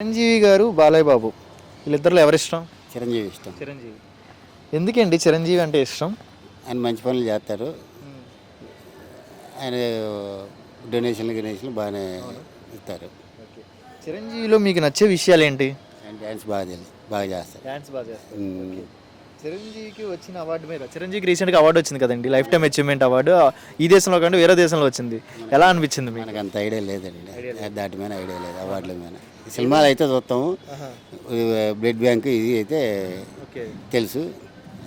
చిరంజీవి గారు బాలయ్య బాబు వీళ్ళిద్దరిలో ఎవరిష్టం? చిరంజీవి ఇష్టం. చిరంజీవి. ఎందుకండి చిరంజీవి అంటే ఇష్టం? ఆయన మంచి పనులు చేస్తారు. ఆయన డొనేషన్లు గినేషన్లు బాగానే ఇస్తారు. చిరంజీవిలో మీకు నచ్చే విషయాలు ఏంటి? ఆయన డ్యాన్స్ బాగా తెలియదు బాగా చేస్తారు. డాన్స్ బాగా చేస్తారు. చిరంజీవికి వచ్చిన అవార్డు మీద చిరంజీవికి రీసెంట్గా అవార్డు వచ్చింది కదండి లైఫ్ టైం అచీవ్మెంట్ అవార్డు ఈ దేశంలో కంటే వేరే దేశంలో వచ్చింది. ఎలా అనిపించింది మీకు? మనకు అంత ఐడియా లేదండి దాటి మీద ఐడియా లేదు అవార్డుల మీద. సినిమాలు అయితే చూస్తాము. బ్లడ్ బ్యాంక్ ఇది అయితే తెలుసు.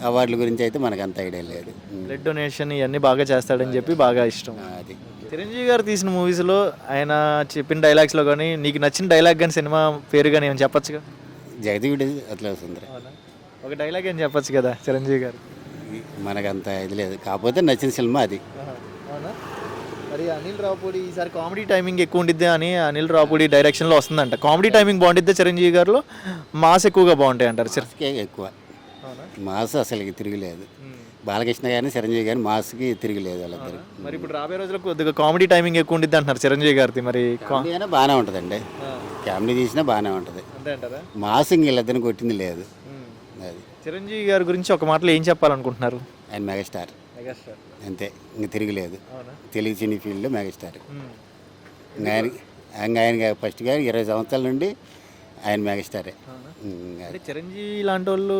అవార్డుల గురించి అయితే మనకు అంత ఐడియా లేదు. బ్లడ్ డొనేషన్ ఇవన్నీ బాగా చేస్తాడని చెప్పి బాగా ఇష్టం. అది. చిరంజీవి గారు తీసిన మూవీస్లో ఆయన చెప్పిన డైలాగ్స్లో కానీ నీకు నచ్చిన డైలాగ్ కానీ సినిమా పేరు కానీ ఏమైనా చెప్పొచ్చుగా? జగదీవుడి అట్లా సుందర ఒక డైలాగ్ ఏం చెప్పొచ్చు కదా చిరంజీవి గారు? మనకు అంత ఇది లేదు. కాకపోతే నచ్చిన సినిమా అది. అవునా? మరి అనిల్ రావుపూడి ఈసారి కామెడీ టైమింగ్ ఎక్కువ ఉండిద్ది అని అనిల్ రావుపూడి డైరెక్షన్లో వస్తుందంట. కామెడీ టైమింగ్ బాగుండిద్ది చిరంజీవి గారిలో? మాస్ ఎక్కువగా బాగుంటాయి అంటారు చిర మాస్కే ఎక్కువ. మాస్ అసలుకి తిరగలేదు. బాలకృష్ణ గారిని చిరంజీవి గారిని మాస్కి తిరగలేదు వాళ్ళిద్దరు. మరి ఇప్పుడు రాబోయే రోజుల్లో కొద్దిగా కామెడీ టైమింగ్ ఎక్కువ ఉండిద్ది అంటున్నారు చిరంజీవి గారిది మరి. కా- కామెడీ అయినా బాగానే ఉంటుందండి. కామెడీ తీసినా బాగానే ఉంటుంది. అంతే అంటారా? మాస్ ఇంక వీళ్ళిద్దరిని కొట్టింది లేదు. అది. చిరంజీవి గారి గురించి ఒక మాటలో ఏం చెప్పాలనుకుంటున్నారు? ఆయన మెగాస్టార్. మెగాస్టార్. అంతే ఇంక తిరగలేదు. తెలుగు సినీ ఫీల్డ్లో మెగాస్టార్. ఆయన ఆయన ఫస్ట్ గారు ఇరవై సంవత్సరాల నుండి ఆయన మెగాస్టారే. అంటే చిరంజీవి లాంటి వాళ్ళు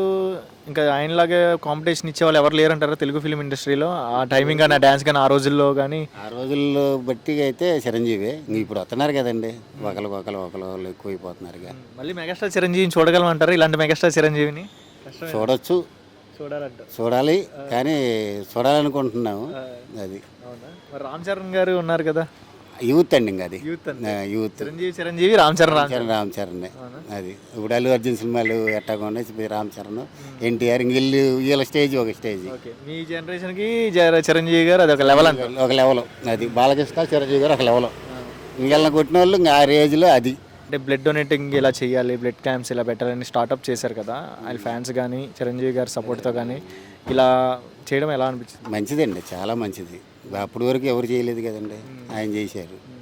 ఇంకా ఆయనలాగే కాంపిటీషన్ ఇచ్చే వాళ్ళు ఎవరు లేరంటారా తెలుగు ఫిలిం ఇండస్ట్రీలో? ఆ టైమింగ్ కానీ ఆ డ్యాన్స్ కానీ ఆ రోజుల్లో కానీ ఆ రోజుల్లో బట్టి అయితే చిరంజీవి. ఇప్పుడు వస్తున్నారు కదండి. ఒకరు ఒకరు ఒకరు వాళ్ళు ఎక్కువైపోతున్నారు ఇక. మళ్ళీ మెగాస్టార్ చిరంజీవిని చూడగలమంటారా? ఇలాంటి మెగాస్టార్ చిరంజీవిని? చూడొచ్చు. చూడాలంట చూడాలి కానీ చూడాలనుకుంటున్నాము అది. రామ్ చరణ్ గారు ఉన్నారు కదా? యూత్ అండి ఇంకా అది. యూత్ చిరంజీవి చిరంజీవి రామ్ చరణ్ రామ్ చరణ్ రామ్ చరణ్. అది. ఇప్పుడు అల్లు అర్జున్ సినిమాలు ఎట్టాకుండా రామ్ చరణ్. ఎన్టీఆర్ వీళ్ళు వీళ్ళ స్టేజ్ ఒక స్టేజ్. మీ జనరేషన్కి చిరంజీవి గారు అది ఒక లెవెల్ ఒక లెవెల్. అది బాలకృష్ణ చిరంజీవి గారు ఒక లెవెల్. ఇంకెళ్ళ కొట్టిన వాళ్ళు ఇంకా ఆ రేంజ్లో అది. అంటే బ్లడ్ డొనేటింగ్ ఇలా చేయాలి బ్లడ్ క్యాంప్స్ ఇలా పెట్టాలని స్టార్ట్అప్ చేశారు కదా. వాళ్ళ ఫ్యాన్స్ కానీ చిరంజీవి గారి సపోర్ట్తో కానీ ఇలా చేయడం ఎలా అనిపించింది? మంచిదండి చాలా మంచిది. అప్పటి వరకు ఎవరు చేయలేదు కదండి. ఆయన చేశారు.